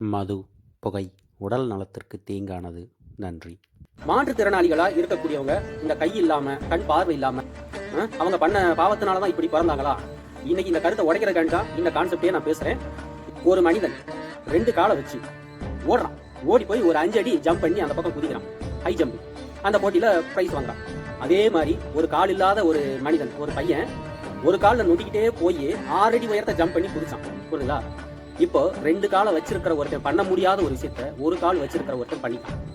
மது புகை உடல் நலத்திற்கு தீங்கானது. நன்றி. மாற்றுத்திறனாளிகளா இருக்கக்கூடியவங்க இந்த கை இல்லாம கண் பார்வை இல்லாம அவங்க பண்ண பாவத்தினால தான் இப்படி பிறந்தாங்களா? இன்னைக்கு இந்த கருத்தை உடைக்கிறதுக்காண்டி இந்த கான்செப்டே நான் பேசுறேன். ஒரு மனிதன் ரெண்டு காலை வச்சு ஓடுறான். ஓடி போய் ஒரு அஞ்சு அடி ஜம்ப் பண்ணி அந்த பக்கம் குதிக்கிறான். ஹை ஜம்ப் அந்த போட்டியில பிரைஸ் வாங்குறான். அதே மாதிரி ஒரு கால் இல்லாத ஒரு மனிதன் ஒரு பையன் ஒரு காலில் நொடிக்கிட்டே போய் ஆறு அடி உயரத்தை ஜம்ப் பண்ணி குதிச்சான். புரியுதுங்களா இப்போ ரெண்டு காலை வச்சிருக்கிற ஒருத்தன் பண்ண முடியாத ஒரு விஷயத்த ஒரு கால் வச்சிருக்கிற ஒருத்தன் பண்ணிட்டான்.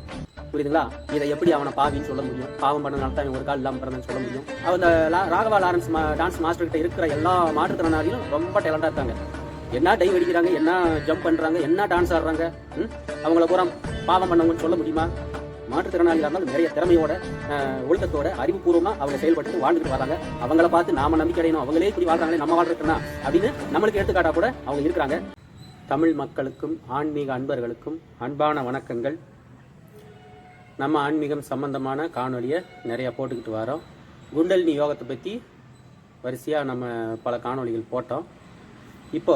புரியுதுங்களா? இதை எப்படி அவனை பாவின்னு சொல்ல முடியும்? பாவம் பண்ணனால தான் ஒரு கால் இல்லாமல் பிறந்தன்னு சொல்ல முடியும்? அவன் லா- ராகவா லாரன்ஸ் மா டான்ஸ் மாஸ்டர் கிட்ட இருக்கிற எல்லா மாற்றுத்திறனாளியும் ரொம்ப டேலண்டாக இருக்காங்க. என்ன டைவ் அடிக்கிறாங்க? என்ன ஜம்ப் பண்ணுறாங்க என்ன டான்ஸ் ஆடுறாங்க? அவங்கள பூரா பாவம் பண்ணவங்கன்னு சொல்ல முடியுமா? மாற்றுத்திறனாளிகளாக இருந்தாலும் நிறைய திறமையோட ஒழுக்கத்தோட அறிவுபூர்வமாக அவங்க செயல்பட்டு வாழ்ந்துட்டு வராங்க. அவங்கள பார்த்து நாம நம்பிக்கை அடையணும். அவங்களே இப்படி வாழ்றாங்களே நம்ம வாழ்றதுனா அப்படின்னு நம்மளுக்கு எடுத்துக்காட்டா கூட அவங்க இருக்கிறாங்க. தமிழ் மக்களுக்கும் ஆன்மீக அன்பர்களுக்கும் அன்பான வணக்கங்கள். நம்ம ஆன்மீகம் சம்பந்தமான காணொலியை நிறையா போட்டுக்கிட்டு வரோம். குண்டலினி யோகத்தை பற்றி வரிசையாக நம்ம பல காணொளிகள் போட்டோம். இப்போ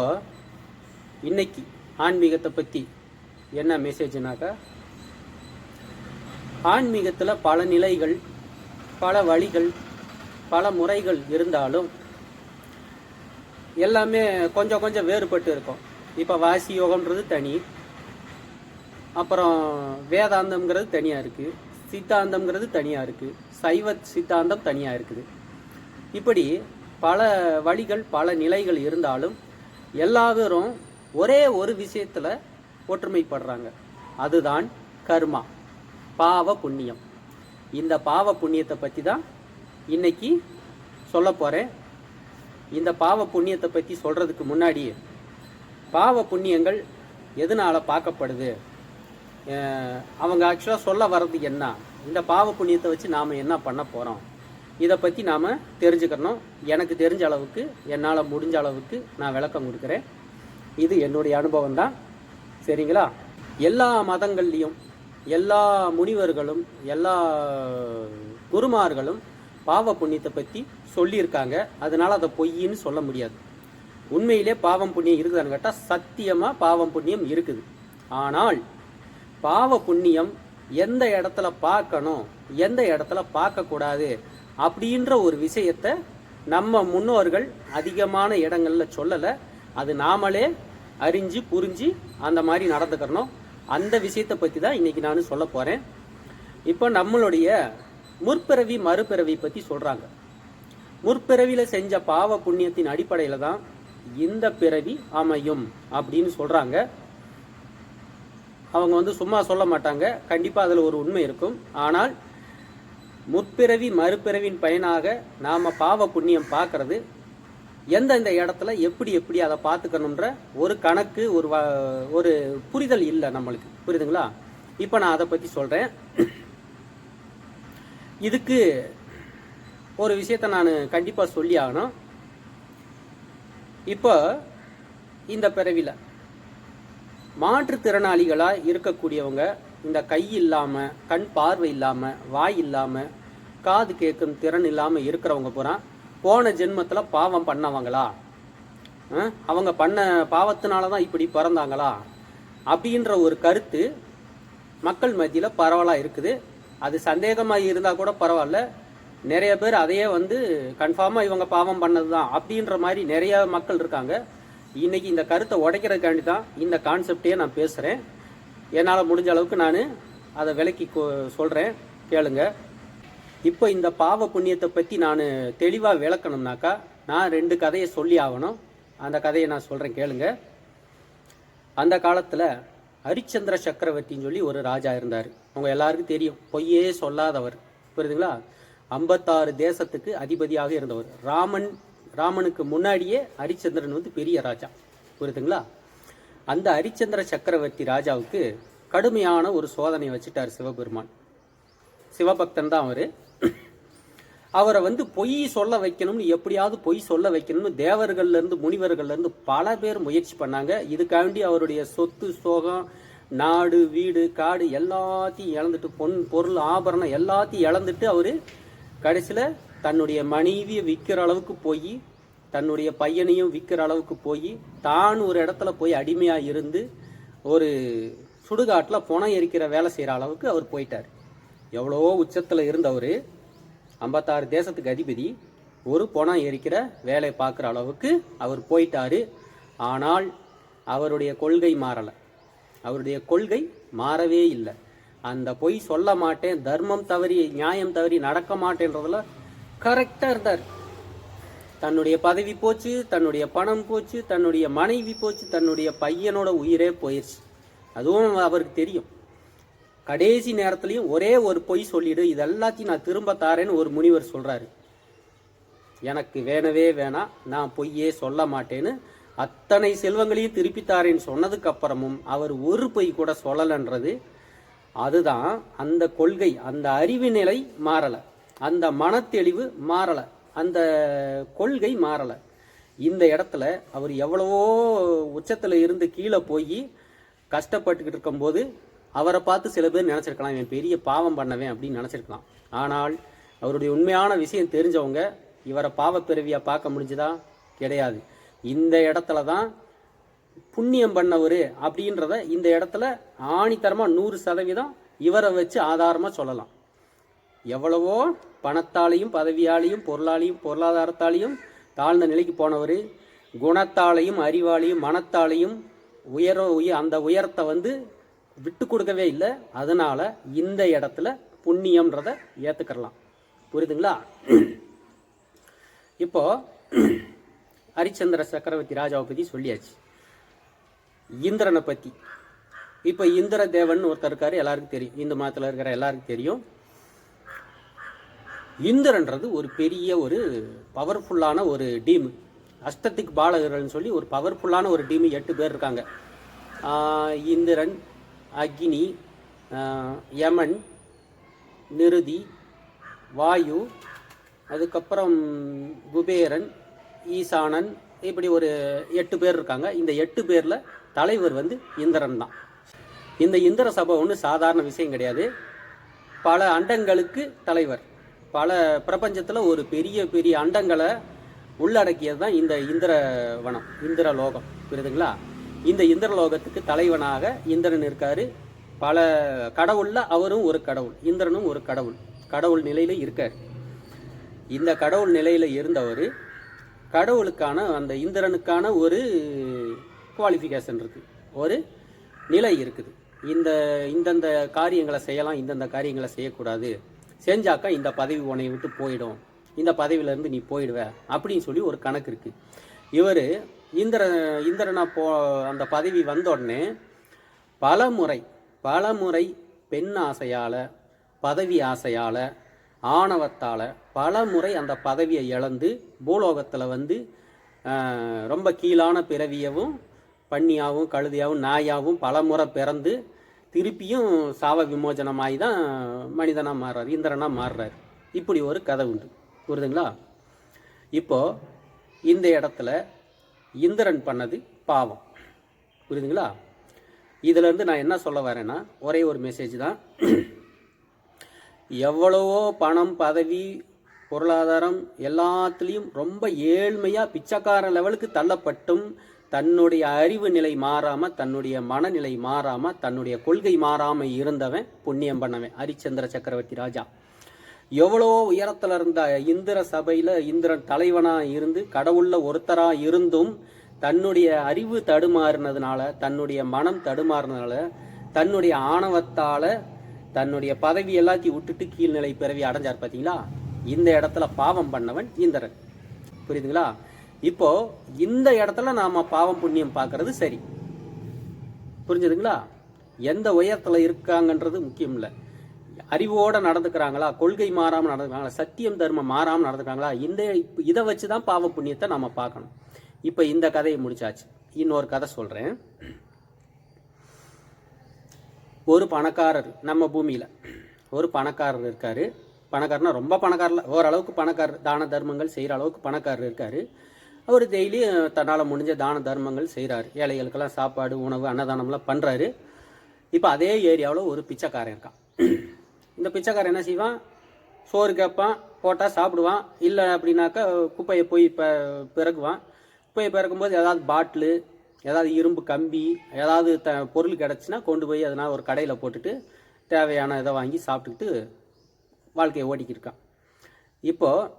இன்னைக்கு ஆன்மீகத்தை பற்றி என்ன மெசேஜ்னாக்கா ஆன்மீகத்தில் பல நிலைகள் பல வழிகள் பல முறைகள் இருந்தாலும் எல்லாமே கொஞ்சம் கொஞ்சம் வேறுபட்டு இருக்கும். இப்போ வாசி யோகம்ன்றது தனி. அப்புறம் வேதாந்தம்ங்கிறது தனியாக இருக்குது சித்தாந்தம்ங்கிறது தனியாக இருக்குது சைவ சித்தாந்தம் தனியாக இருக்குது. இப்படி பல வழிகள் பல நிலைகள் இருந்தாலும் எல்லாரும் ஒரே ஒரு விஷயத்தில் ஒற்றுமைப்படுறாங்க. அதுதான் கர்மா பாவ புண்ணியம். இந்த பாவ புண்ணியத்தை பற்றி தான் இன்னைக்கு சொல்ல போகிறேன் இந்த பாவ புண்ணியத்தை பற்றி சொல்கிறதுக்கு முன்னாடி பாவ புண்ணியங்கள் எதனால் பார்க்கப்படுது? அவங்க ஆக்சுவலாக சொல்ல வர்றது என்ன? இந்த பாவ புண்ணியத்தை வச்சு நாம் என்ன பண்ண போகிறோம் இதை பற்றி நாம் தெரிஞ்சுக்கணும். எனக்கு தெரிஞ்ச அளவுக்கு என்னால் முடிஞ்ச அளவுக்கு நான் விளக்கம் கொடுக்குறேன். இது என்னுடைய அனுபவம் தான். சரிங்களா? எல்லா மதங்கள்லேயும் எல்லா முனிவர்களும் எல்லா குருமார்களும் பாவ புண்ணியத்தை பற்றி சொல்லியிருக்காங்க. அதனால அதை பொய்ன்னு சொல்ல முடியாது. உண்மையிலே பாவம் புண்ணியம் இருக்குதான்னு கேட்டால் சத்தியமாக பாவம் புண்ணியம் இருக்குது. ஆனால் பாவ புண்ணியம் எந்த இடத்துல பார்க்கணும் எந்த இடத்துல பார்க்கக்கூடாது அப்படின்ற ஒரு விஷயத்தை நம்ம முன்னோர்கள் அதிகமான இடங்களில் சொல்லலை. அது நாமளே அறிஞ்சு புரிஞ்சு அந்த மாதிரி நடந்துக்கிறணும். அந்த விஷயத்தை பற்றி தான் இன்னைக்கு நான் சொல்ல போகிறேன் இப்போ நம்மளுடைய முற்பிறவி மறுபிறவி பற்றி சொல்கிறாங்க முற்பிறவியில் செஞ்ச பாவ புண்ணியத்தின் அடிப்படையில் தான் இந்த பிறவி அமையும் அப்படின்னு சொல்கிறாங்க அவங்க வந்து சும்மா சொல்ல மாட்டாங்க. கண்டிப்பாக அதில் ஒரு உண்மை இருக்கும். ஆனால் முற்பிறவி மறுபிறவின் பயனாக நாம் பாவ புண்ணியம் பார்க்கறது எந்தெந்த இடத்துல எப்படி எப்படி அதை பார்த்துக்கணுன்ற ஒரு கணக்கு ஒரு வ- ஒரு புரிதல் இல்லை நம்மளுக்கு. புரியுதுங்களா? இப்போ நான் அதை பற்றி சொல்கிறேன் இதுக்கு ஒரு விஷயத்தை நான் கண்டிப்பாக சொல்லி ஆகணும். இப்போ இந்த பிறவியில் மாற்றுத்திறனாளிகளாக இருக்கக்கூடியவங்க இந்த கை இல்லாமல் கண் பார்வை இல்லாமல் வாய் இல்லாமல் காது கேட்கும் திறன் இல்லாமல் இருக்கிறவங்க பூரா போன ஜென்மத்தில் பாவம் பண்ணவங்களா? அவங்க பண்ண பாவத்தினால தான் இப்படி பிறந்தாங்களா? அப்படின்ற ஒரு கருத்து மக்கள் மத்தியில் பரவலாக இருக்குது. அது சந்தேகமாக இருந்தால் கூட பரவாயில்ல நிறைய பேர் அதையே வந்து கன்ஃபார்மாக இவங்க பாவம் பண்ணது தான் அப்படின்ற மாதிரி நிறைய மக்கள் இருக்காங்க. இன்னைக்கு இந்த கருத்தை உடைக்கிறதுக்காண்டி தான் இந்த கான்செப்டையே நான் பேசுகிறேன் என்னால் முடிஞ்ச அளவுக்கு நான் அதை விளக்கி சொல்கிறேன் கேளுங்க. இப்போ இந்த பாவ புண்ணியத்தை பற்றி நான் தெளிவாக விளக்கணும்னாக்கா நான் ரெண்டு கதையை சொல்லி ஆகணும். அந்த கதையை நான் சொல்கிறேன் கேளுங்க. அந்த காலத்தில் ஹரிச்சந்திர சக்கரவர்த்தின்னு சொல்லி ஒரு ராஜா இருந்தார். அவங்க எல்லாருக்கும் தெரியும். பொய்யே சொல்லாதவர். புரியுதுங்களா? ஐம்பத்தாறு தேசத்துக்கு அதிபதியாக இருந்தவர். ராமன் ராமனுக்கு முன்னாடியே ஹரிச்சந்திரன் வந்து பெரிய ராஜா. புரியுதுங்களா? அந்த ஹரிச்சந்திர சக்கரவர்த்தி ராஜாவுக்கு கடுமையான ஒரு சோதனை வச்சுட்டார் சிவபெருமான். சிவபக்தன் தான் அவர். அவரை வந்து பொய் சொல்ல வைக்கணும்னு எப்படியாவது பொய் சொல்ல வைக்கணும்னு தேவர்கள்லேருந்து முனிவர்கள்லேருந்து பல பேர் முயற்சி பண்ணாங்க. இதுக்காண்டி அவருடைய சொத்து சோகம் நாடு வீடு காடு எல்லாத்தையும் இழந்துட்டு பொன் பொருள் ஆபரணம் எல்லாத்தையும் இழந்துட்டு அவர் கடைசியில் தன்னுடைய மனைவியை விற்கிற அளவுக்கு போய் தன்னுடைய பையனையும் விற்கிற அளவுக்கு போய் தான் ஒரு இடத்துல போய் அடிமையாக இருந்து ஒரு சுடுகாட்டில் புனம் எரிக்கிற வேலை செய்கிற அளவுக்கு அவர் போயிட்டார். எவ்வளோ உச்சத்தில் இருந்தவர் ஐம்பத்தாறு தேசத்துக்கு அதிபதி ஒரு புனம் எரிக்கிற வேலை பார்க்குற அளவுக்கு அவர் போயிட்டார். ஆனால் அவருடைய கொள்கை மாறலை. அவருடைய கொள்கை மாறவே இல்லை. அந்த பொய் சொல்ல மாட்டேன் தர்மம் தவறி நியாயம் தவறி நடக்க மாட்டேன்றதுல கரெக்டாக இருந்தார். தன்னுடைய பதவி போச்சு தன்னுடைய பணம் போச்சு தன்னுடைய மனைவி போச்சு தன்னுடைய பையனோட உயிரே போயிடுச்சு அதுவும் அவருக்கு தெரியும். கடைசி நேரத்துலையும் ஒரே ஒரு பொய் சொல்லிடு இது எல்லாத்தையும் நான் திரும்ப தாரேன்னு ஒரு முனிவர் சொல்கிறாரு எனக்கு வேணவே வேணாம் நான் பொய்யே சொல்ல மாட்டேன்னு அத்தனை செல்வங்களையும் திருப்பி தாரேன்னு சொன்னதுக்கு அப்புறமும் அவர் ஒரு பொய் கூட சொல்லலைன்றது அதுதான் அந்த கொள்கை அந்த அறிவு நிலை மாறலை. அந்த மனத்தெளிவு மாறலை. அந்த கொள்கை மாறலை. இந்த இடத்துல அவர் எவ்வளவோ உச்சத்தில் இருந்து கீழே போய் கஷ்டப்பட்டுக்கிட்டு இருக்கும்போது அவரை பார்த்து சில பேர் நினச்சிருக்கலாம் இவன் பெரிய பாவம் பண்ணவேன் அப்படின்னு நினச்சிருக்கலாம். ஆனால் அவருடைய உண்மையான விஷயம் தெரிஞ்சவங்க இவரை பாவப்பிறவியாக பார்க்க முடிஞ்சுதா? கிடையாது. இந்த இடத்துல தான் புண்ணியம் பண்ணவர் அப்படின்றத இந்த இடத்துல ஆணித்தரமாக நூறு சதவீதம் இவரை வச்சு ஆதாரமாக சொல்லலாம். எவ்வளவோ பணத்தாலையும் பதவியாலையும் பொருளாலையும் பொருளாதாரத்தாலையும் தாழ்ந்த நிலைக்கு போனவர் குணத்தாலையும் அறிவாலையும் மனத்தாலையும் உயர உய அந்த உயரத்தை வந்து விட்டு கொடுக்கவே இல்லை. அதனால் இந்த இடத்துல புண்ணியம்ன்றத ஏற்றுக்கிறலாம் புரியுதுங்களா? இப்போ ஹரிச்சந்திர சக்கரவர்த்தி ராஜாவை பற்றி சொல்லியாச்சு. இந்திரனை பற்றி இப்போ இந்திர தேவன் ஒருத்தர் இருக்கார் எல்லாருக்கும் தெரியும். இந்து மதத்தில் இருக்கிற எல்லாருக்கும் தெரியும். இந்திரன்றது ஒரு பெரிய ஒரு பவர்ஃபுல்லான ஒரு டீம் அஷ்டத்துக்கு பாலகர்கள்னு சொல்லி ஒரு பவர்ஃபுல்லான ஒரு டீம் எட்டு பேர் இருக்காங்க. இந்திரன் அக்னி யமன் நிருதி வாயு அதுக்கப்புறம் குபேரன் ஈசானன் இப்படி ஒரு எட்டு பேர் இருக்காங்க. இந்த எட்டு பேரில் தலைவர் வந்து இந்திரன் தான். இந்த இந்திர சபை ஒன்று சாதாரண விஷயம் கிடையாது. பல அண்டங்களுக்கு தலைவர். பல பிரபஞ்சத்தில் ஒரு பெரிய பெரிய அண்டங்களை உள்ளடக்கியது தான் இந்த இந்திர வனம் இந்திர லோகம். புரியுதுங்களா? இந்த இந்திர லோகத்துக்கு தலைவனாக இந்திரன் இருக்காரு. பல கடவுளில் அவரும் ஒரு கடவுள் இந்திரனும் ஒரு கடவுள். கடவுள் நிலையில் இருக்கார். இந்த கடவுள் நிலையில் இருந்தவர் கடவுளுக்கான அந்த இந்திரனுக்கான ஒரு குவாலிஃபிகேஷன் இருக்குது ஒரு நிலை இருக்குது. இந்த இந்தந்த காரியங்களை செய்யலாம் இந்தந்த காரியங்களை செய்யக்கூடாது. செஞ்சாக்கா இந்த பதவி உனையை விட்டு போயிடும். இந்த பதவியிலேருந்து நீ போயிடுவ. அப்படின்னு சொல்லி ஒரு கணக்கு இருக்குது இவர் இந்திர இந்திரனா போ அந்த பதவி வந்த உடனே பல முறை பல முறை பெண் ஆசையால் பதவி ஆசையால் ஆணவத்தால் பல முறை அந்த பதவியை இழந்து பூலோகத்தில் வந்து ரொம்ப கீழான பிறவியவும் பன்னியாகவும் கழுதையாகவும் நாயாகவும் பல முறை பிறந்து திருப்பியும் சாவ விமோச்சனமாகி தான் மனிதனாக மாறுறார் இந்திரனாக மாறுறார். இப்படி ஒரு கதை உண்டு. புரியுதுங்களா? இப்போது இந்த இடத்துல இந்திரன் பண்ணது பாவம். புரியுதுங்களா? இதிலேருந்து நான் என்ன சொல்ல வரேன்னா ஒரே ஒரு மெசேஜ் தான். எவ்வளவோ பணம் பதவி பொருளாதாரம் எல்லாத்துலேயும் ரொம்ப ஏழ்மையாக பிச்சைக்கார லெவலுக்கு தள்ளப்பட்டும் தன்னுடைய அறிவு நிலை மாறாம தன்னுடைய மனநிலை மாறாம தன்னுடைய கொள்கை மாறாம இருந்தவன் புண்ணியம் பண்ணவன் ஹரிச்சந்திர சக்கரவர்த்தி ராஜா. எவ்வளோ உயரத்துல இருந்த இந்திர சபையில இந்திரன் தலைவனா இருந்து கடவுள்ல ஒருத்தரா இருந்தும் தன்னுடைய அறிவு தடுமாறினதுனால தன்னுடைய மனம் தடுமாறினதுனால தன்னுடைய ஆணவத்தால தன்னுடைய பதவி எல்லாத்தையும் விட்டுட்டு கீழ்நிலை பிறவி அடைஞ்சார் பார்த்தீங்களா இந்த இடத்துல பாவம் பண்ணவன் இந்திரன். புரியுதுங்களா? இப்போ இந்த இடத்துல நாம பாவம் புண்ணியம் பார்க்கறது சரி. புரிஞ்சுதுங்களா? எந்த உயரத்தில் இருக்காங்கன்றது முக்கியம் இல்லை அறிவோட நடந்துக்கிறாங்களா? கொள்கை மாறாமல் நடந்துக்கிறாங்களா? சத்தியம் தர்மம் மாறாமல் நடந்துக்கிறாங்களா? இந்த இதை வச்சு தான் பாவ புண்ணியத்தை நம்ம பார்க்கணும். இப்போ இந்த கதையை முடிச்சாச்சு. இன்னொரு கதை சொல்கிறேன் ஒரு பணக்காரர் நம்ம பூமியில். ஒரு பணக்காரர் இருக்கார். பணக்காரனா ரொம்ப பணக்காரில் ஓரளவுக்கு பணக்காரர் தான தர்மங்கள் செய்கிற அளவுக்கு பணக்காரர் இருக்கார். அவர் டெய்லி தன்னால் முடிஞ்ச தான தர்மங்கள் செய்கிறாரு ஏழைகளுக்கெல்லாம் சாப்பாடு உணவு அன்னதானம்லாம் பண்ணுறாரு இப்போ அதே ஏரியாவில் ஒரு பிச்சைக்காரன் இருக்கான். இந்த பிச்சைக்காரன் என்ன செய்வான்? சோறு கேட்பான் போட்டால் சாப்பிடுவான். இல்லை அப்படின்னாக்கா குப்பையை போய் இப்போ பிறகுவான் குப்பையை பிறக்கும்போது ஏதாவது பாட்டிலு ஏதாவது இரும்பு கம்பி ஏதாவது த பொருள் கிடச்சின்னா கொண்டு போய் அதனால் ஒரு கடையில் போட்டுட்டு தேவையான இதை வாங்கி சாப்பிட்டுக்கிட்டு வாழ்க்கையை ஓட்டிக்கிருக்கான் இப்போது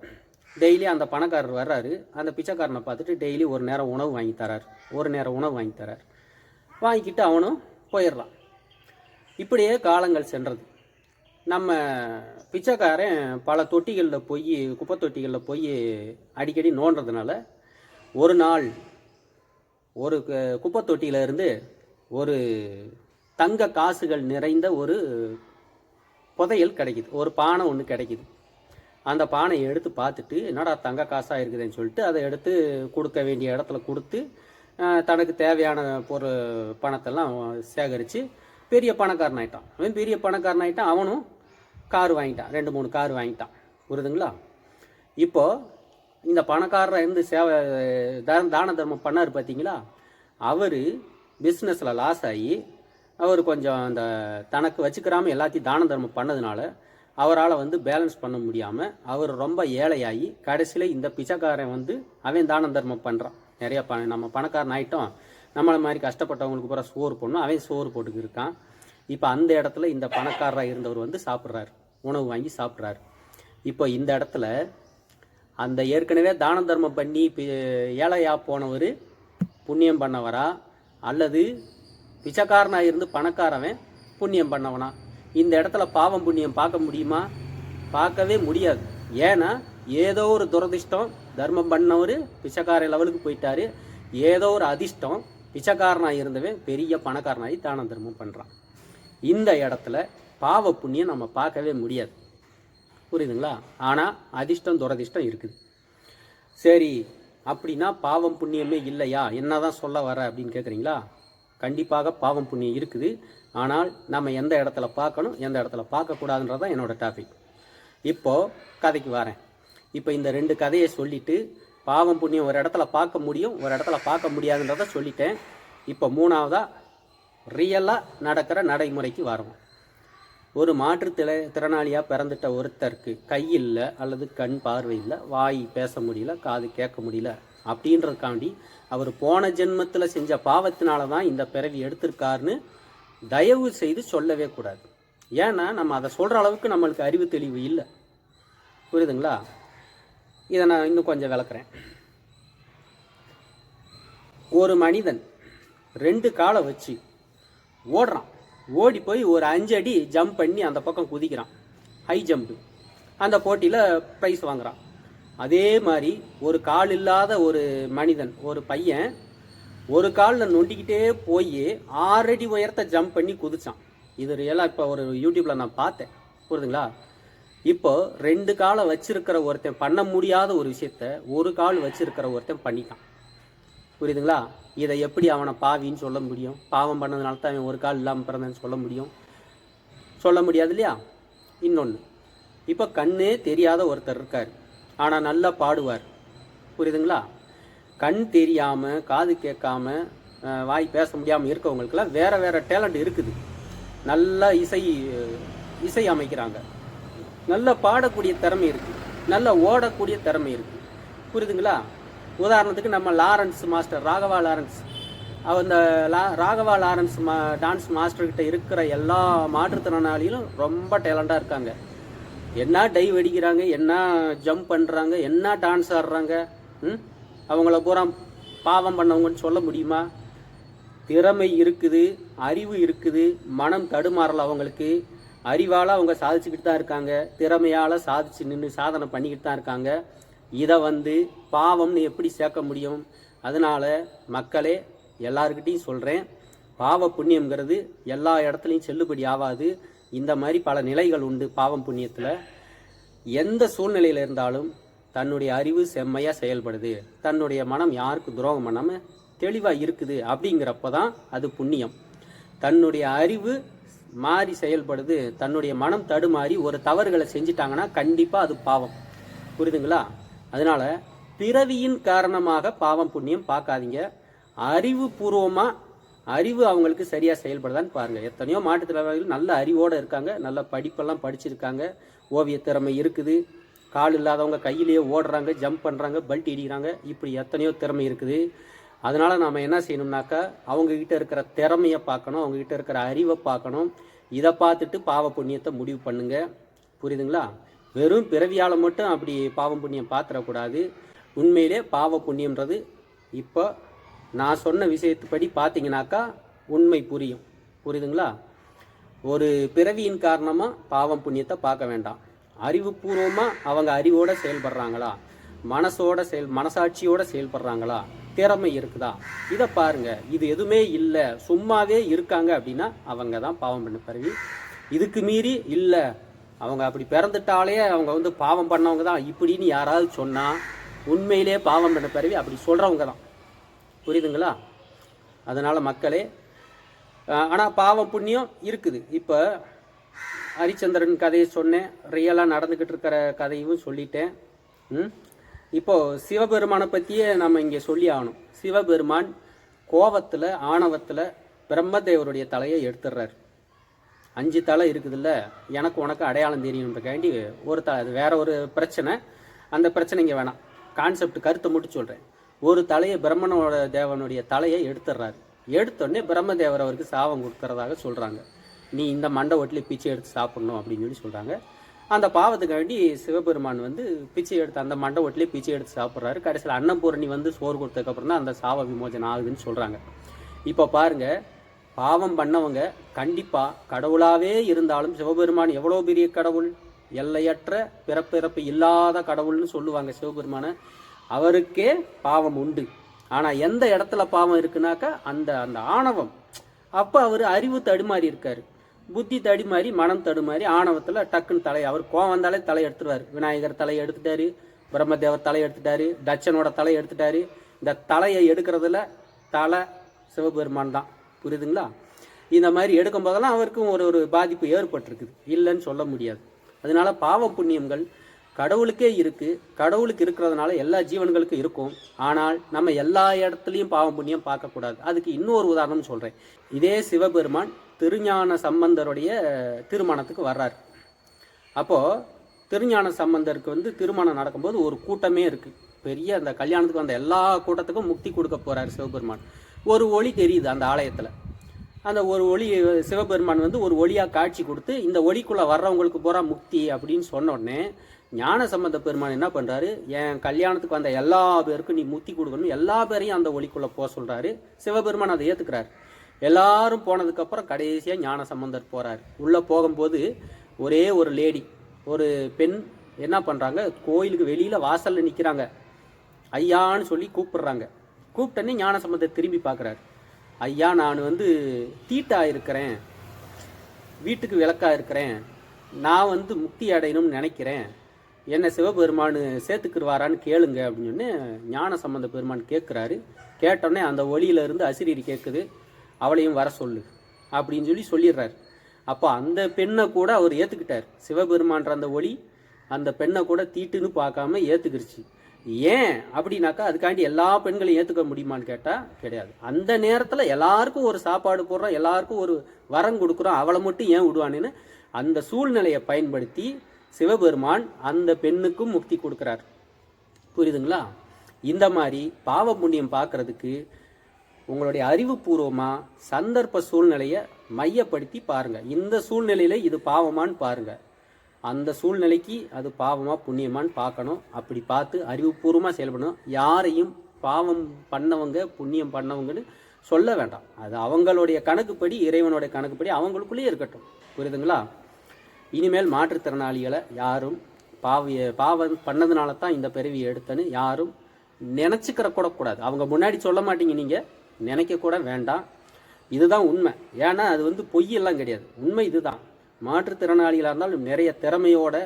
டெய்லி அந்த பணக்காரர் வர்றாரு. அந்த பிச்சைக்காரனை பார்த்துட்டு டெய்லி ஒரு நேரம் உணவு வாங்கி தரார். ஒரு நேரம் உணவு வாங்கி தரார். வாங்கிக்கிட்டு அவனும் போயிடுறான் இப்படியே காலங்கள் சென்றது. நம்ம பிச்சைக்காரன் பல தொட்டிகளில் போய் குப்பை தொட்டிகளில் போய் அடிக்கடி நோண்டுறதுனால ஒரு நாள் ஒரு குப்பை தொட்டியிலேருந்து ஒரு தங்க காசுகள் நிறைந்த ஒரு புதையல் கிடைக்குது. ஒரு பானை ஒன்று கிடைக்குது. அந்த பானையை எடுத்து பார்த்துட்டு என்னடா தங்க காசாக இருக்குதுன்னு சொல்லிட்டு அதை எடுத்து கொடுக்க வேண்டிய இடத்துல கொடுத்து தனக்கு தேவையான பொருள் பணத்தெல்லாம் சேகரித்து பெரிய பணக்காரனாயிட்டான் அவன் பெரிய பணக்காரன் ஆகிட்டான் அவனும் கார் வாங்கிட்டான் ரெண்டு மூணு கார் வாங்கிட்டான். புரியுதுங்களா? இப்போது இந்த பணக்காரராக இருந்து சேவை தான தான தர்மம் பண்ணார் பார்த்தீங்களா அவர் பிஸ்னஸில் லாஸ் ஆகி அவர் கொஞ்சம் அந்த தனக்கு வச்சுக்கிறாமல் எல்லாத்தையும் தான தர்மம் பண்ணதுனால அவரால் வந்து பேலன்ஸ் பண்ண முடியாமல் அவர் ரொம்ப ஏழையாகி கடைசியில் இந்த பிச்சைக்காரன் வந்து அவன் தான தர்மம் பண்ணுறான் நிறைய ப நம்ம பணக்காரன் ஆகிட்டோம் நம்மளை மாதிரி கஷ்டப்பட்டவங்களுக்கு பூரா சோறு போடணும். அவன் சோறு போட்டுக்கு இருக்கான். இப்போ அந்த இடத்துல இந்த பணக்காரராக இருந்தவர் வந்து சாப்பிட்றாரு. உணவு வாங்கி சாப்பிட்றாரு. இப்போ இந்த இடத்துல அந்த ஏற்கனவே தான தர்மம் பண்ணி பி- ஏழையா போனவர் புண்ணியம் பண்ணவரா? அல்லது பிச்சைக்காரனாக இருந்து பணக்காரவன் புண்ணியம் பண்ணவனா? இந்த இடத்துல பாவம் புண்ணியம் பார்க்க முடியுமா? பார்க்கவே முடியாது. ஏன்னா ஏதோ ஒரு துரதிர்ஷ்டம் தர்மம் பண்ணவர் பிச்சைக்கார லெவலுக்கு போயிட்டாரு. ஏதோ ஒரு அதிர்ஷ்டம் பிச்சைக்காரனாக இருந்தவன் பெரிய பணக்காரனாகி தான தர்மம் பண்ணுறான் இந்த இடத்துல பாவ புண்ணியம் நம்ம பார்க்கவே முடியாது. புரியுதுங்களா? ஆனால் அதிர்ஷ்டம் துரதிர்ஷ்டம் இருக்குது. சரி அப்படின்னா பாவம் புண்ணியமே இல்லையா? என்ன தான் சொல்ல வர அப்படின்னு கேட்குறீங்களா கண்டிப்பாக பாவம் புண்ணியம் இருக்குது. ஆனால் நம்ம எந்த இடத்துல பார்க்கணும் எந்த இடத்துல பார்க்கக்கூடாதுன்றது தான் என்னோட டாபிக் இப்போது கதைக்கு வரேன். இப்போ இந்த ரெண்டு கதையை சொல்லிவிட்டு பாவம் புண்ணியம் ஒரு இடத்துல பார்க்க முடியும் ஒரு இடத்துல பார்க்க முடியாதுன்றத சொல்லிட்டேன். இப்போ மூணாவதாக ரியலாக நடக்கிற நடைமுறைக்கு வரோம் ஒரு மாற்றுத்திற திறனாளியாக பிறந்துட்ட ஒருத்தருக்கு கையில் அல்லது கண் பார்வை இல்லை வாய் பேச முடியல காது கேட்க முடியல அப்படின்றதுக்காண்டி அவர் போன ஜென்மத்தில் செஞ்ச பாவத்தினால தான் இந்த பிறவி எடுத்திருக்காருன்னு தயவு செய்து சொல்லவே கூடாது. ஏன்னா நம்ம அதை சொல்கிற அளவுக்கு நம்மளுக்கு அறிவு தெளிவு இல்லை. புரியுதுங்களா? இதை நான் இன்னும் கொஞ்சம் விளக்குறேன். ஒரு மனிதன் ரெண்டு காலை வச்சு ஓடுறான். ஓடி போய் ஒரு அஞ்சு அடி ஜம்ப் பண்ணி அந்த பக்கம் குதிக்கிறான். ஹை ஜம்ப் அந்த போட்டியில் ப்ரைஸ் வாங்குறான். அதே மாதிரி ஒரு கால் இல்லாத ஒரு மனிதன் ஒரு பையன் ஒரு காலில் நொண்டிக்கிட்டே போய் ஆறடி உயரத்தை ஜம்ப் பண்ணி குதிச்சான். இது ரியலாக இப்போ ஒரு யூடியூப்பில் நான் பார்த்தேன். புரியுதுங்களா? இப்போ ரெண்டு காலை வச்சிருக்கிற ஒருத்தன் பண்ண முடியாத ஒரு விஷயத்த ஒரு கால் வச்சிருக்கிற ஒருத்தன் பண்ணிட்டான். புரியுதுங்களா? இதை எப்படி அவனை பாவின்னு சொல்ல முடியும்? பாவம் பண்ணதுனால தான் அவன் ஒரு கால் இல்லாமல் பிறந்தேன்னு சொல்ல முடியும்? சொல்ல முடியாது இல்லையா? இன்னொன்று இப்போ கண்ணே தெரியாத ஒருத்தர் இருக்கார். ஆனால் நல்லா பாடுவார். புரியுதுங்களா? கண் தெரியாமல் காது கேட்காம வாய் பேச முடியாமல் இருக்கவங்களுக்கெல்லாம் வேறு வேறு டேலண்ட் இருக்குது. நல்லா இசை இசை அமைக்கிறாங்க. நல்லா பாடக்கூடிய திறமை இருக்குது நல்லா ஓடக்கூடிய திறமை இருக்குது புரியுதுங்களா? உதாரணத்துக்கு நம்ம லாரன்ஸ் மாஸ்டர் ராகவா லாரன்ஸ். அந்த இந்த லா ராகவா லாரன்ஸ் மா டான்ஸ் மாஸ்டர்கிட்ட இருக்கிற எல்லா மாற்றுத்திறனாளிகளும் ரொம்ப டேலண்டாக இருக்காங்க. என்ன டைவ் அடிக்கிறாங்க என்ன ஜம்ப் பண்ணுறாங்க என்ன டான்ஸ் ஆடுறாங்க ம்? அவங்கள பூரா பாவம் பண்ணவங்கன்னு சொல்ல முடியுமா? திறமை இருக்குது அறிவு இருக்குது மனம் தடுமாறல அவங்களுக்கு. அறிவால் அவங்க சாதிச்சுக்கிட்டு தான் இருக்காங்க. திறமையால் சாதிச்சு நின்று சாதனை பண்ணிக்கிட்டு தான் இருக்காங்க. இதை வந்து பாவம்னு எப்படி சேர்க்க முடியும்? அதனால மக்களே எல்லாருக்கிட்டையும் சொல்கிறேன் பாவ புண்ணியம்ங்கிறது எல்லா இடத்துலையும் செல்லுபடி ஆகாது. இந்த மாதிரி பல நிலைகள் உண்டு பாவம் புண்ணியத்தில். எந்த சூழ்நிலையில் இருந்தாலும் தன்னுடைய அறிவு செம்மையாக செயல்படுது. தன்னுடைய மனம் யாருக்கு துரோகம் பண்ணாமல் தெளிவாக இருக்குது அப்படிங்கிறப்ப தான் அது புண்ணியம். தன்னுடைய அறிவு மாறி செயல்படுது. தன்னுடைய மனம் தடுமாறி ஒரு தவறுகளை செஞ்சிட்டாங்கன்னா கண்டிப்பாக அது பாவம். புரியுதுங்களா? அதனால் பிறவியின் காரணமாக பாவம் புண்ணியம் பார்க்காதீங்க. அறிவுபூர்வமாக அறிவு அவங்களுக்கு சரியாக செயல்படுதான்னு பாருங்கள் எத்தனையோ மாற்றுத்திறனாளிகள் நல்ல அறிவோடு இருக்காங்க. நல்ல படிப்பெல்லாம் படிச்சிருக்காங்க. ஓவிய திறமை இருக்குது. கால் இல்லாதவங்க கையிலேயே ஓடுறாங்க ஜம்ப் பண்ணுறாங்க பல்ட் இடிக்கிறாங்க. இப்படி எத்தனையோ திறமை இருக்குது. அதனால் நாம் என்ன செய்யணும்னாக்கா அவங்கக்கிட்ட இருக்கிற திறமையை பார்க்கணும் அவங்கக்கிட்ட இருக்கிற அறிவை பார்க்கணும். இதை பார்த்துட்டு பாவ புண்ணியத்தை முடிவு பண்ணுங்கள் புரியுதுங்களா? வெறும் பிறவியால் மட்டும் அப்படி பாவம் புண்ணியம் பார்த்துடக்கூடாது. உண்மையிலே பாவ புண்ணியன்றது இப்போ நான் சொன்ன விஷயத்துப்படி பார்த்தீங்கன்னாக்கா உண்மை புரியும். புரியுதுங்களா? ஒரு பிறவியின் காரணமாக பாவம் புண்ணியத்தை பார்க்க வேண்டாம். அறிவுபூர்வமாக அவங்க அறிவோடு செயல்படுறாங்களா? மனசோட செயல் மனசாட்சியோட செயல்படுறாங்களா? திறமை இருக்குதா? இதை பாருங்க. இது எதுவுமே இல்லை. சும்மாவே இருக்காங்க அப்படின்னா அவங்க தான் பாவம் பண்ண பிறவி. இதுக்கு மீறி இல்லை. அவங்க அப்படி பிறந்துட்டாலே அவங்க வந்து பாவம் பண்ணவங்க தான். இப்படின்னு யாராவது சொன்னால் உண்மையிலே பாவம் பண்ண பிறவி அப்படி சொல்கிறவங்க தான். புரியுதுங்களா? அதனால் மக்களே ஆனால் பாவம் புண்ணியம் இருக்குது. இப்போ ஹரிச்சந்திரன் கதையை சொன்னேன். ரியலாக நடந்துக்கிட்டு இருக்கிற கதையும் சொல்லிட்டேன். ம்? இப்போது சிவபெருமானை பற்றியே நம்ம இங்கே சொல்லி ஆகணும். சிவபெருமான் கோவத்தில் ஆணவத்தில் பிரம்மதேவருடைய தலையை எடுத்துடுறாரு அஞ்சு தலை இருக்குதுல்ல? எனக்கு உனக்கு அடையாளம் தெரியணுன்றக்காண்டி ஒரு த அது வேற ஒரு பிரச்சனை. அந்த பிரச்சனை இங்கே வேணாம். கான்செப்ட் கருத்தை மட்டும் சொல்கிறேன் ஒரு தலையை பிரம்மனோட தேவனுடைய தலையை எடுத்துடுறாரு எடுத்தோடனே பிரம்மதேவர் அவருக்கு சாபம் கொடுக்கறதாக சொல்கிறாங்க நீ இந்த மண்டை ஓட்டில் பிச்சை எடுத்து சாப்பிடணும் அப்படின்னு சொல்லி சொல்கிறாங்க அந்த பாவத்துக்காண்டி சிவபெருமான் வந்து பிச்சை எடுத்து அந்த மண்டை ஓட்டிலே பிச்சை எடுத்து சாப்பிட்றாரு. கடைசியில் அன்னபூரணி வந்து சோறு கொடுத்ததுக்கப்புறம் தான் அந்த சாப விமோசனம் ஆகுதுன்னு சொல்கிறாங்க இப்போ பாருங்க பாவம் பண்ணவங்க கண்டிப்பாக கடவுளாகவே இருந்தாலும் சிவபெருமான் எவ்வளோ பெரிய கடவுள்? எல்லையற்ற பிறப்பிறப்பு இல்லாத கடவுள்னு சொல்லுவாங்க சிவபெருமானை. அவருக்கே பாவம் உண்டு. ஆனால் எந்த இடத்துல பாவம் இருக்குனாக்கா அந்த அந்த ஆணவம். அப்போ அவர் அறிவு தடுமாறி இருக்கார். புத்தி தடுமாறி மனம் தடுமாறி ஆணவத்தில் டக்குன்னு தலை அவர் கோவம் வந்தாலே தலை எடுத்துருவார். விநாயகர் தலையை எடுத்துட்டாரு பிரம்மதேவர் தலை எடுத்துட்டாரு தட்சனோட தலை எடுத்துட்டாரு. இந்த தலையை எடுக்கிறதுல தலை சிவபெருமான் தான். புரியுதுங்களா? இந்த மாதிரி எடுக்கும் போதெல்லாம் அவருக்கும் ஒரு ஒரு பாதிப்பு ஏற்பட்டிருக்குது. இல்லைன்னு சொல்ல முடியாது. அதனால பாவ புண்ணியங்கள் கடவுளுக்கே இருக்கு. கடவுளுக்கு இருக்கிறதுனால எல்லா ஜீவன்களுக்கும் இருக்கும். ஆனால் நம்ம எல்லா இடத்துலையும் பாவம் புண்ணியம் பார்க்கக்கூடாது. அதுக்கு இன்னொரு உதாரணம் சொல்றேன். இதே சிவபெருமான் திருஞான சம்பந்தருடைய திருமணத்துக்கு வர்றார். அப்போ திருஞான சம்பந்தருக்கு வந்து திருமணம் நடக்கும்போது ஒரு கூட்டமே இருக்கு. பெரிய அந்த கல்யாணத்துக்கு வந்த எல்லா கூட்டத்துக்கும் முக்தி கொடுக்க போறார் சிவபெருமான். ஒரு ஒளி தெரியுது அந்த ஆலயத்துல. அந்த ஒரு ஒளி சிவபெருமான் வந்து ஒரு ஒளியாக காட்சி கொடுத்து இந்த ஒளிக்குள்ளே வர்றவங்களுக்கு பூரா முக்தி அப்படின்னு சொன்ன உடனே ஞான சம்பந்த பெருமான் என்ன பண்ணுறாரு என் கல்யாணத்துக்கு வந்த எல்லா பேருக்கும் நீ முத்தி கொடுக்கணும். எல்லா பேரையும் அந்த ஒளிக்குள்ளே போக சொல்கிறாரு சிவபெருமான் அதை ஏற்றுக்கிறாரு எல்லாரும் போனதுக்கப்புறம் கடைசியாக ஞான சம்பந்தர் போகிறார் உள்ளே போகும்போது ஒரே ஒரு லேடி ஒரு பெண் என்ன பண்ணுறாங்க கோயிலுக்கு வெளியில் வாசலில் நிற்கிறாங்க ஐயான்னு சொல்லி கூப்பிடுறாங்க. கூப்பிட்டோன்னே ஞான சம்பந்தர் திரும்பி பார்க்குறாரு ஐயா நான் வந்து தீட்டா இருக்கிறேன். வீட்டுக்கு விளக்காக இருக்கிறேன். நான் வந்து முக்தி அடையணும்னு நினைக்கிறேன். என்னை சிவபெருமான் சேர்த்துக்கிருவாரான்னு கேளுங்க அப்படின்னு சொன்னே ஞான சம்பந்த பெருமான் கேட்குறாரு கேட்டோடனே அந்த ஒளியில இருந்து அசிரீரி கேட்குது அவளையும் வர சொல்லு அப்படின்னு சொல்லி சொல்லிடுறாரு. அப்போ அந்த பெண்ணை கூட அவர் ஏற்றுக்கிட்டார் சிவபெருமான்ற அந்த ஒளி அந்த பெண்ணை கூட தீட்டுன்னு பார்க்காம ஏற்றுக்கிருச்சு ஏன் அப்படின்னாக்கா அதுக்காண்டி எல்லா பெண்களையும் ஏற்றுக்க முடியுமான்னு கேட்டால் கிடையாது. அந்த நேரத்தில் எல்லாருக்கும் ஒரு சாப்பாடு போடுறோம் எல்லாருக்கும் ஒரு வரம் கொடுக்குறோம் அவளை மட்டும் ஏன் விடுவானுன்னு அந்த சூழ்நிலையை பயன்படுத்தி சிவபெருமான் அந்த பெண்ணுக்கும் முக்தி கொடுக்குறார். புரியுதுங்களா? இந்த மாதிரி பாவ புண்ணியம் பார்க்கறதுக்கு உங்களுடைய அறிவுபூர்வமாக சந்தர்ப்ப சூழ்நிலையை மையப்படுத்தி பாருங்கள் இந்த சூழ்நிலையில் இது பாவமான்னு பாருங்கள் அந்த சூழ்நிலைக்கு அது பாவமாக புண்ணியமான்னு பார்க்கணும். அப்படி பார்த்து அறிவுபூர்வமாக செயல்படணும் யாரையும் பாவம் பண்ணவங்க புண்ணியம் பண்ணவங்கன்னு சொல்ல வேண்டாம். அது அவங்களுடைய கணக்குப்படி இறைவனுடைய கணக்குப்படி அவங்களுக்குள்ளேயே இருக்கட்டும். புரியுதுங்களா? இனிமேல் மாற்றுத்திறனாளிகளை யாரும் பாவிய பாவம் பண்ணதுனால தான் இந்த பிறவி எடுத்தேன்னு யாரும் நினச்சிக்கிற கூட கூடாது. அவங்க முன்னாடி சொல்ல மாட்டீங்க நீங்கள் நினைக்க கூட வேண்டாம். இதுதான் உண்மை. ஏன்னா அது வந்து பொய்யெல்லாம் கிடையாது. உண்மை இதுதான். மாற்றுத்திறனாளிகளாக இருந்தாலும் நிறைய திறமையோட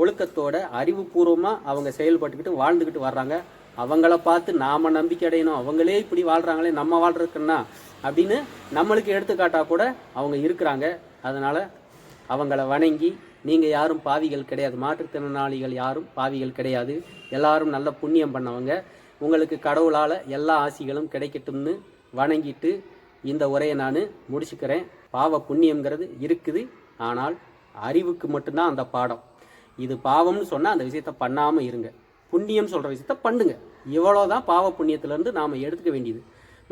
ஒழுக்கத்தோட அறிவுபூர்வமாக அவங்க செயல்பட்டுக்கிட்டு வாழ்ந்துக்கிட்டு வர்றாங்க. அவங்கள பார்த்து நாம நம்பிக்கை அடையணும். அவங்களே இப்படி வாழ்கிறாங்களே நம்ம வாழ்றதுக்குன்னா அப்படின்னு நம்மளுக்கு எடுத்துக்காட்டாக கூட அவங்க இருக்கிறாங்க. அதனால் அவங்கள வணங்கி நீங்கள் யாரும் பாவிகள் கிடையாது. மாற்றுத்திறனாளிகள் யாரும் பாவிகள் கிடையாது. எல்லாரும் நல்ல புண்ணியம் பண்ணவங்க. உங்களுக்கு கடவுளால் எல்லா ஆசிகளும் கிடைக்கட்டும்னு வணங்கிட்டு இந்த உரையை நான் முடிச்சுக்கிறேன். பாவ புண்ணியங்கிறது இருக்குது. ஆனால் அறிவுக்கு மட்டும்தான் அந்த பாடம். இது பாவம்னு சொன்னால் அந்த விஷயத்த பண்ணாமல் இருங்க. புண்ணியம் சொல்கிற விஷயத்த பண்ணுங்க. இவ்வளோதான் பாவ புண்ணியத்துலேருந்து நாம் எடுத்துக்க வேண்டியது.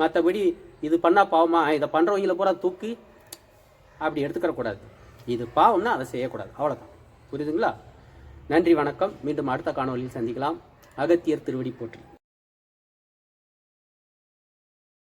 மற்றபடி இது பண்ணால் பாவமா? இதை பண்ணுறவங்கள பூரா தூக்கி அப்படி எடுத்துக்கிறக்கூடாது. இது பாவம்னா அதை செய்யக்கூடாது. அவ்வளோதான் புரியுதுங்களா? நன்றி வணக்கம். மீண்டும் அடுத்த காணொலியில் சந்திக்கலாம். அகத்தியர் திருவடி போற்றி.